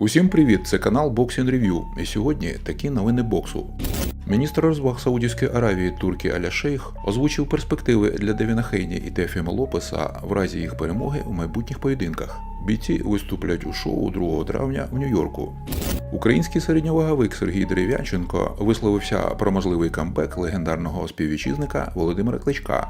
Усім привіт! Це канал Boxing Review. І сьогодні такі новини боксу. Міністр розваг Саудівської Аравії Туркі Аля Шейх озвучив перспективи для Девіна Хейні і Тефіма Лопеса в разі їх перемоги у майбутніх поєдинках. Бійці виступлять у шоу 2 травня в Нью-Йорку. Український середньоваговик Сергій Дерев'янченко висловився про можливий камбек легендарного співвітчизника Володимира Кличка.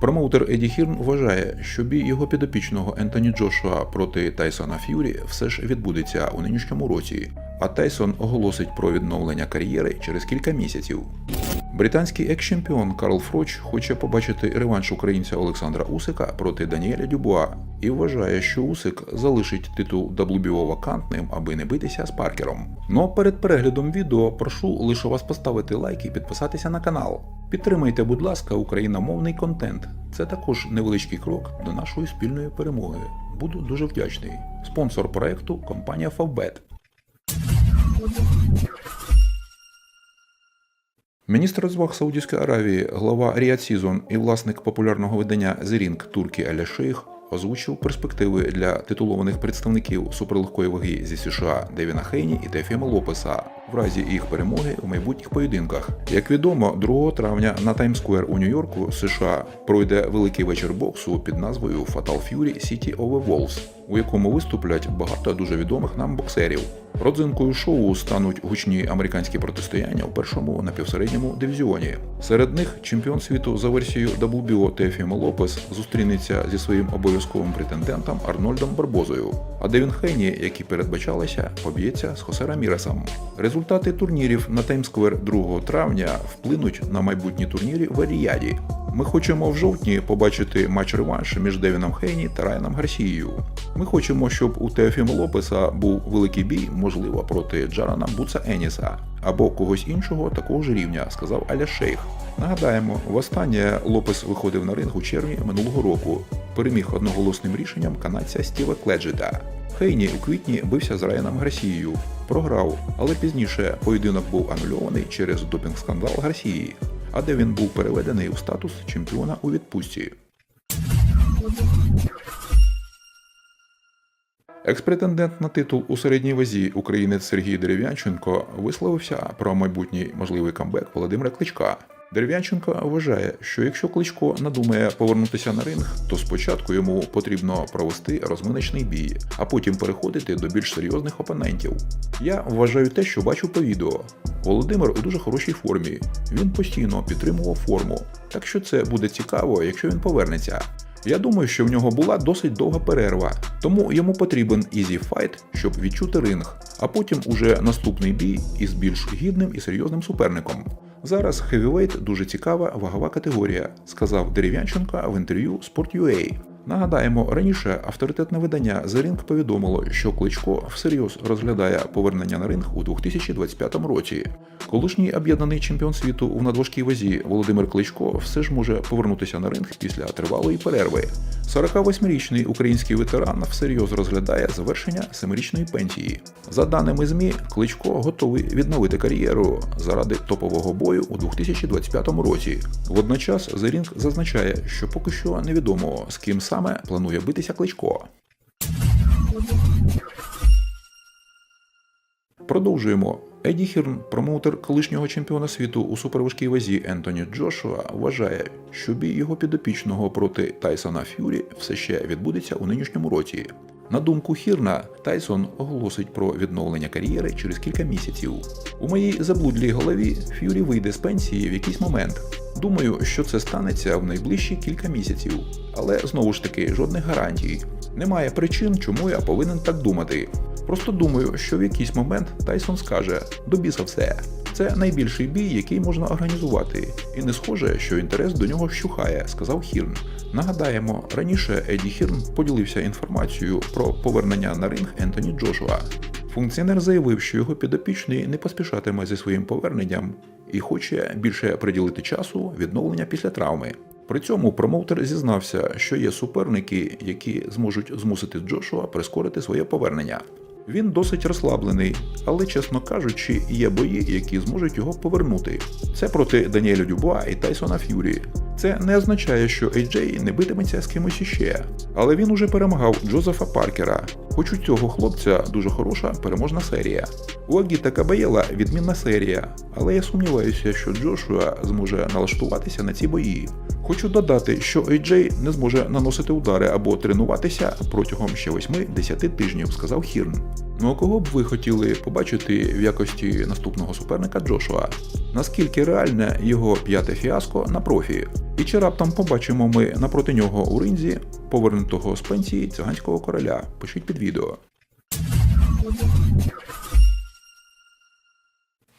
Промоутер Еді Хірн вважає, що бій його підопічного Ентоні Джошуа проти Тайсона Ф'юрі все ж відбудеться у нинішньому році, а Тайсон оголосить про відновлення кар'єри через кілька місяців. Британський екс-чемпіон Карл Фроч хоче побачити реванш українця Олександра Усика проти Даніеля Дюбуа і вважає, що Усик залишить титул WBO вакантним, аби не битися з Паркером. Ну а перед переглядом відео прошу лише вас поставити лайк і підписатися на канал. Підтримайте, будь ласка, україномовний контент. Це також невеличкий крок до нашої спільної перемоги. Буду дуже вдячний. Спонсор проекту компанія Favbet. Міністр розваг Саудівської Аравії, глава Ріад Сізон і власник популярного видання Зерінг Туркі Аля Шейх озвучив перспективи для титулованих представників суперлегкої ваги зі США Девіна Хейні і Тефіма Лопеса в разі їх перемоги у майбутніх поєдинках. Як відомо, 2 травня на Таймсквер у Нью-Йорку, США, пройде великий вечір боксу під назвою Fatal Fury City of the Wolves, у якому виступлять багато дуже відомих нам боксерів. Родзинкою шоу стануть гучні американські протистояння у першому напівсередньому дивізіоні. Серед них чемпіон світу за версією WBO Тефімо Лопес зустрінеться зі своїм обов'язковим претендентом Арнольдом Барбозою. А Девін Хейні, які передбачалися, поб'ється з Хосе Раміресом. Результати турнірів на Таймсквер 2 травня вплинуть на майбутні турніри в Аріяді. Ми хочемо в жовтні побачити матч реванш між Девіном Хейні та Райаном Гарсією. Ми хочемо, щоб у Теофіма Лопеса був великий бій, можливо, проти Джарана Буца Еніса або когось іншого такого ж рівня, сказав Аля Шейх. Нагадаємо, востаннє Лопес виходив на ринг у червні минулого року. Переміг одноголосним рішенням канадця Стіва Кледжета. Хейні у квітні бився з Райаном Гарсією. Програв, але пізніше поєдинок був анульований через допінг-скандал Гарсії, а де він був переведений у статус чемпіона у відпустці. Екс-претендент на титул у середній вазі українець Сергій Дерев'янченко висловився про майбутній можливий камбек Володимира Кличка. Дерев'янченко вважає, що якщо Кличко надумає повернутися на ринг, то спочатку йому потрібно провести розминочний бій, а потім переходити до більш серйозних опонентів. Я вважаю те, що бачу по відео. Володимир у дуже хорошій формі. Він постійно підтримував форму, так що це буде цікаво, якщо він повернеться. Я думаю, що в нього була досить довга перерва, тому йому потрібен easy fight, щоб відчути ринг, а потім уже наступний бій із більш гідним і серйозним суперником. Зараз хевівейт дуже цікава вагова категорія, сказав Дерев'янченко в інтерв'ю Sport.ua. Нагадаємо, раніше авторитетне видання The Ring повідомило, що Кличко всерйоз розглядає повернення на ринг у 2025 році. Колишній об'єднаний чемпіон світу в надважкій вазі Володимир Кличко все ж може повернутися на ринг після тривалої перерви. 48-річний український ветеран всерйоз розглядає завершення семирічної пенсії. За даними ЗМІ, Кличко готовий відновити кар'єру заради топового бою у 2025 році. Водночас The Ring зазначає, що поки що невідомо з ким саме планує битися Кличко. Продовжуємо. Еді Хірн, промоутер колишнього чемпіона світу у суперважкій вазі Ентоні Джошуа, вважає, що бій його підопічного проти Тайсона Ф'юрі все ще відбудеться у нинішньому році. На думку Хірна, Тайсон оголосить про відновлення кар'єри через кілька місяців. У моїй заблудлій голові Ф'юрі вийде з пенсії в якийсь момент. Думаю, що це станеться в найближчі кілька місяців, але знову ж таки жодних гарантій. Немає причин, чому я повинен так думати. Просто думаю, що в якийсь момент Тайсон скаже до біса все. Це найбільший бій, який можна організувати, і не схоже, що інтерес до нього вщухає, сказав Хірн. Нагадаємо, раніше Еді Хірн поділився інформацією про повернення на ринг Ентоні Джошуа. Функціонер заявив, що його підопічний не поспішатиме зі своїм поверненням і хоче більше приділити часу відновлення після травми. При цьому промоутер зізнався, що є суперники, які зможуть змусити Джошуа прискорити своє повернення. Він досить розслаблений, але, чесно кажучи, є бої, які зможуть його повернути. Це проти Даніеля Дюбуа і Тайсона Ф'юрі. Це не означає, що AJ не битиметься з кимось іще, але він уже перемагав Джозефа Паркера. Хоч у цього хлопця дуже хороша переможна серія. У Агіта Кабаєла відмінна серія, але я сумніваюся, що Джошуа зможе налаштуватися на ці бої. Хочу додати, що AJ не зможе наносити удари або тренуватися протягом ще 8-10 тижнів, сказав Хірн. Ну а кого б ви хотіли побачити в якості наступного суперника Джошуа? Наскільки реальне його п'яте фіаско на профі? І чи раптом побачимо ми напроти нього у ринзі, повернутого з пенсії циганського короля? Пишіть під відео.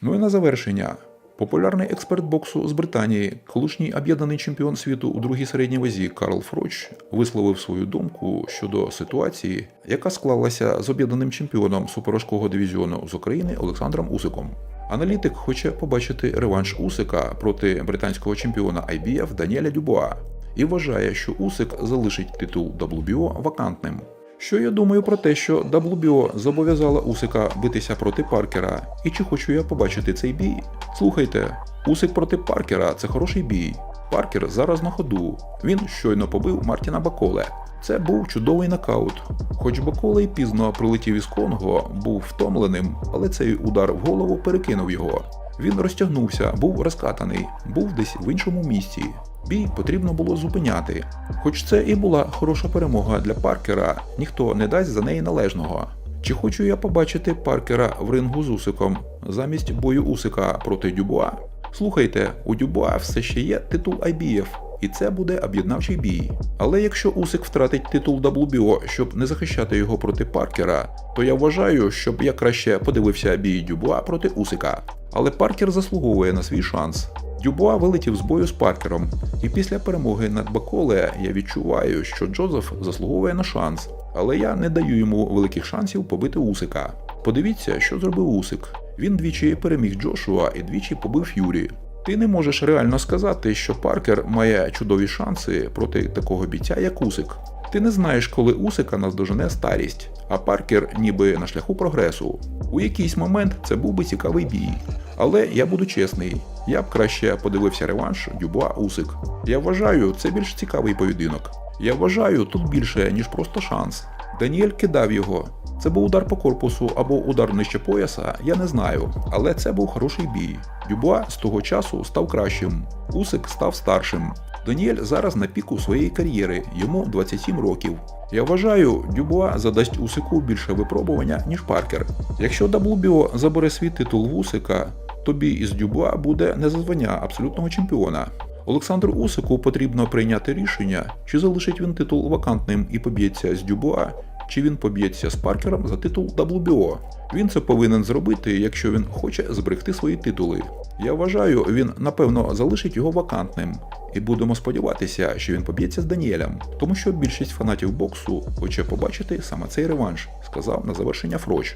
Ну і на завершення. Популярний експерт боксу з Британії, колишній об'єднаний чемпіон світу у другій середній вазі Карл Фроч висловив свою думку щодо ситуації, яка склалася з об'єднаним чемпіоном суперважкого дивізіону з України Олександром Усиком. Аналітик хоче побачити реванш Усика проти британського чемпіона IBF Даніеля Дюбуа і вважає, що Усик залишить титул WBO вакантним. Що я думаю про те, що WBO зобов'язала Усика битися проти Паркера, і чи хочу я побачити цей бій? Слухайте, Усик проти Паркера це хороший бій. Паркер зараз на ходу. Він щойно побив Мартіна Баколе. Це був чудовий нокаут. Хоч Баколе й пізно прилетів із Конго, був втомленим, але цей удар в голову перекинув його. Він розтягнувся, був розкатаний, був десь в іншому місці. Бій потрібно було зупиняти. Хоч це і була хороша перемога для Паркера, ніхто не дасть за неї належного. Чи хочу я побачити Паркера в рингу з Усиком замість бою Усика проти Дюбуа? Слухайте, у Дюбуа все ще є титул IBF, і це буде об'єднавчий бій. Але якщо Усик втратить титул WBO, щоб не захищати його проти Паркера, то я вважаю, щоб я краще подивився бій Дюбуа проти Усика. Але Паркер заслуговує на свій шанс. Дюбуа вилетів з бою з Паркером, і після перемоги над Баколе я відчуваю, що Джозеф заслуговує на шанс, але я не даю йому великих шансів побити Усика. Подивіться, що зробив Усик. Він двічі переміг Джошуа і двічі побив Ф'юрі. Ти не можеш реально сказати, що Паркер має чудові шанси проти такого бійця, як Усик. Ти не знаєш, коли Усика наздожене старість, а Паркер ніби на шляху прогресу. У якийсь момент це був би цікавий бій. Але я буду чесний, я б краще подивився реванш Дюбуа Усик. Я вважаю, це більш цікавий поєдинок. Я вважаю, тут більше, ніж просто шанс. Даніель кидав його. Це був удар по корпусу або удар нижче пояса, я не знаю, але це був хороший бій. Дюбуа з того часу став кращим, Усик став старшим. Даніель зараз на піку своєї кар'єри, йому 27 років. Я вважаю, Дюбуа задасть Усику більше випробування, ніж Паркер. Якщо WBO забере свій титул Усика, то бій із Дюбуа буде не за звання абсолютного чемпіона. Олександру Усику потрібно прийняти рішення, чи залишить він титул вакантним і поб'ється з Дюбуа, чи він поб'ється з Паркером за титул WBO. Він це повинен зробити, якщо він хоче зберегти свої титули. Я вважаю, він напевно залишить його вакантним, і будемо сподіватися, що він поб'ється з Даніелем, тому що більшість фанатів боксу хоче побачити саме цей реванш, сказав на завершення Фроч.